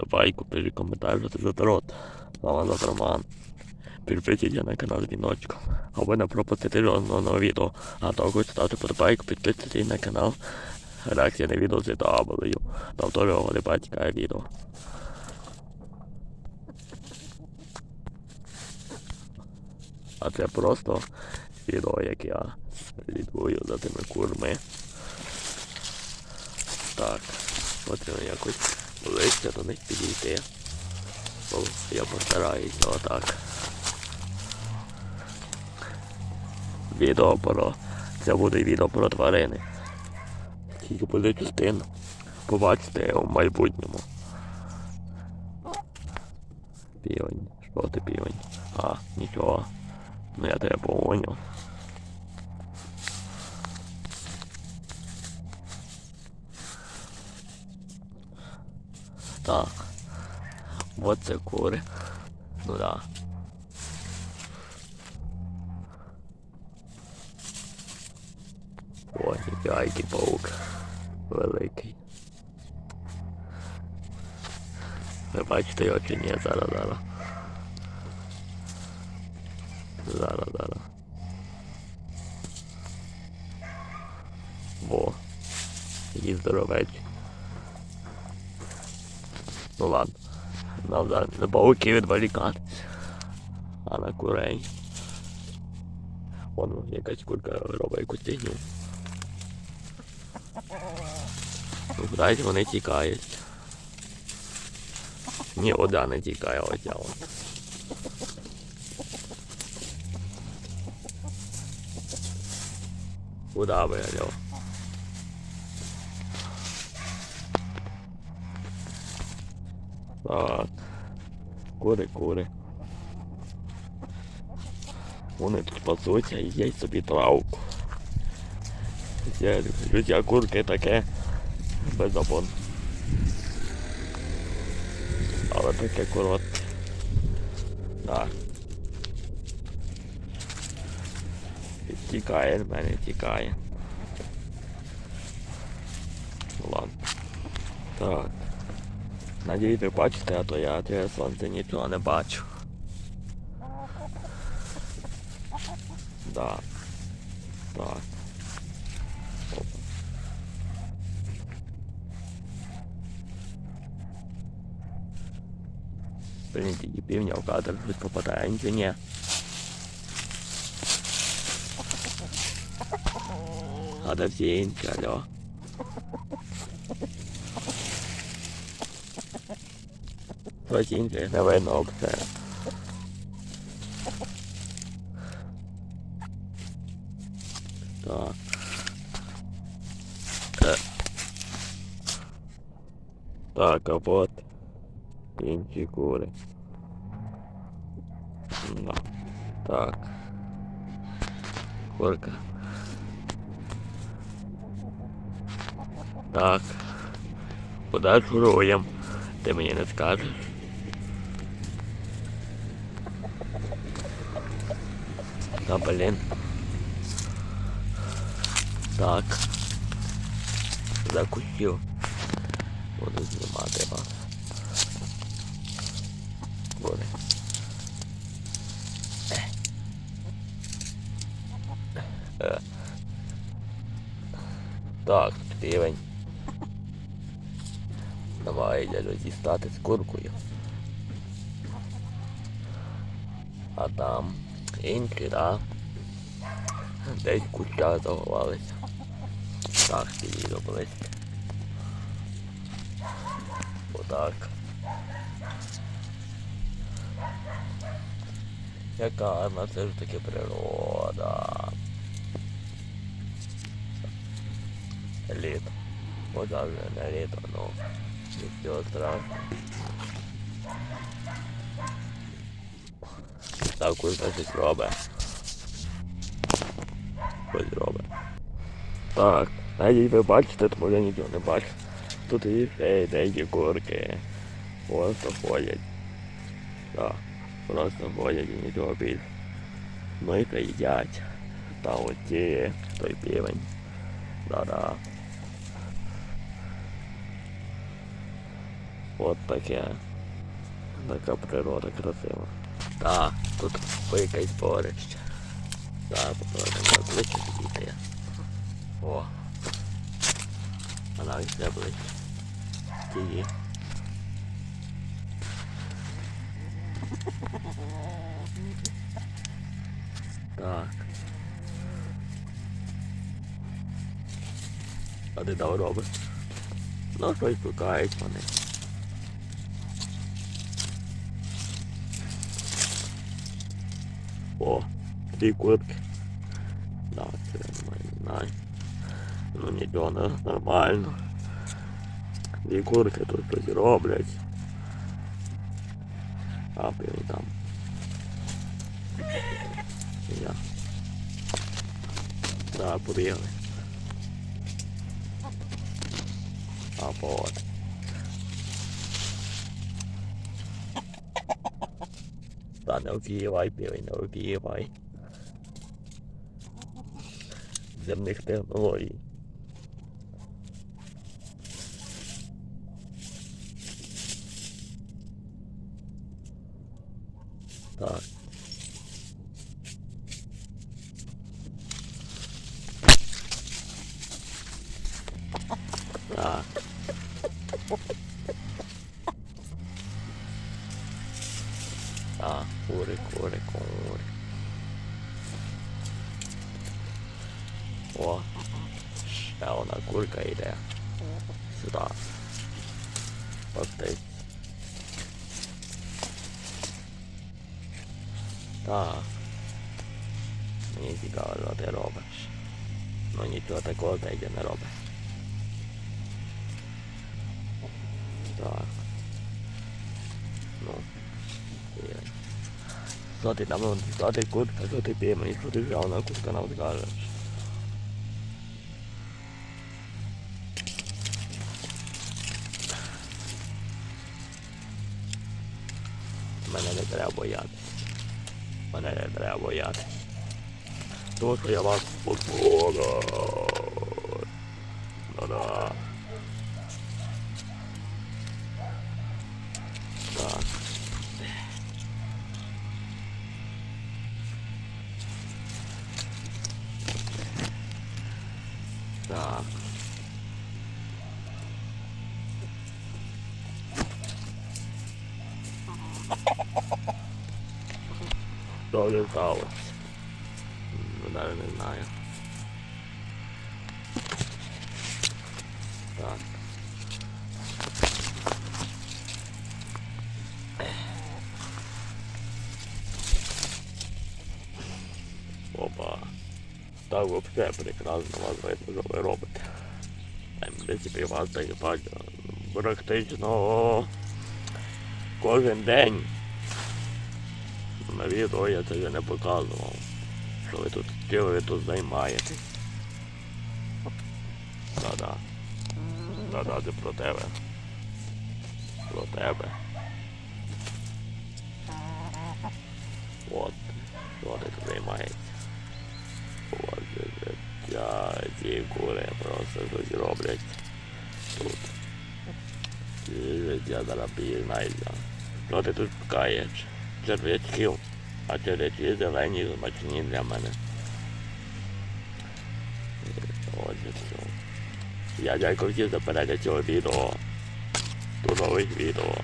вподобайку, пишіть коментар, що це за тарот. Вами за Роман. Підписуйтесь на канал з віночком. Аби не пропустити жодного нового відео. А також ставте вподобайку, підписуйтесь на канал. Реакція на відео з W. Там теж цікаве відео. А це просто відео, як я слідкую за тими курми. Так, потрібно якось ближче до них підійти. Бо я постараюся отак. Відео про... Це буде відео про тварини. Тільки буде частина. Побачите у майбутньому. Півень. Що ти півень? А, нічого. Ну я тебе поняв. Так. Вот це кури. Ну да. О, який паук. Великий. Ви бачите його чи ні? Зараз, зараз. Зараз, зараз. Во. Який здоровечий. Ну ладно. Нам зараз на пауків відволікатись. А на курей. Вон якась курка робить якусь фігню. Ну, кудись вони тікають. Ні, одна не тікає, оця от. Куда ви, алло? Так. Кури, кури. Вони тут пасуться і їсть собі травку. Життя курки таке беззапон. Але таке коротке. Так. Тікає в мене, тікає. Ладно. Так. Надіюсь, ви бачите, а то я через сонце нічого не бачу. Да. Так. Блін, тільки півня в кадр щось попадає, ні, ні. А де всі інші, алло? Щось інше не видно все. Так. Е. Так, а от інші кури. Да. Так. Курка. Так. Куда шуруєм? Ти мені не скажеш? Та блін. Так. Закусив. Буду знімати вас. Буде. Так, півень. Давай дядю дістати з куркою. А там інші, да? Десь куща заховалися. Так, підійду близько. Отак. Яка гарна це ж таки природа. Літо. Вода вже не літо, ну нічого страшного. Так, курка щось робить. Щось робить. Так, навіть ви бачите, тому я нічого не бачу. Тут і ще й деякі курки. Просто ходять. Так, просто ходять і нічого більше. Ну і приїдять. Та оті, той півень. Да-да. От таке. Така природа красива. Так, тут якесь порище. Так, попробуємо ближче підійти. О. А навіть не ближче. Тії. Так. А ти дав робиш? Ну, щось шукають вони. О, дві куртки. Да, це нормально, знаю. Ну нічого, не нормально. Дві куртки тут щось роблять. А пили там. І Я. Да, побігли. А вот. Не обігівай, білий, не обігівай. Земних технологій. Так. Так. Так, кури, кури, кури. О, ще одна курка йде. Сюди. Ось Так. Мені цікаво, що ти робиш. Ну нічого такого ти не робиш. Так. Там, що ти куртка, що ти п'є мені, що ти взяв на куртка нам скажеш. Мене не треба боятися. Мене не треба боятися. Тому що Так. Що? Ну, навіть не знаю. Так вообще прекрасно вас видно, що ви робите. В принципі, вас так бачу практично кожен день. На відео я це вже не показував. Що ви тут, чим ви тут займаєтесь. Да-да. Да-да, це про тебе. Про тебе. От. Що ти тут займаєшся? Ці кури просто щось роблять тут. Ці Життя зараз пізнається. Що ти тут шукаєш? Черв'ячків. А черв'ячки зелені смачні для мене. Отже, все. Я дякую всім за перегляд цього відео. До нових відео.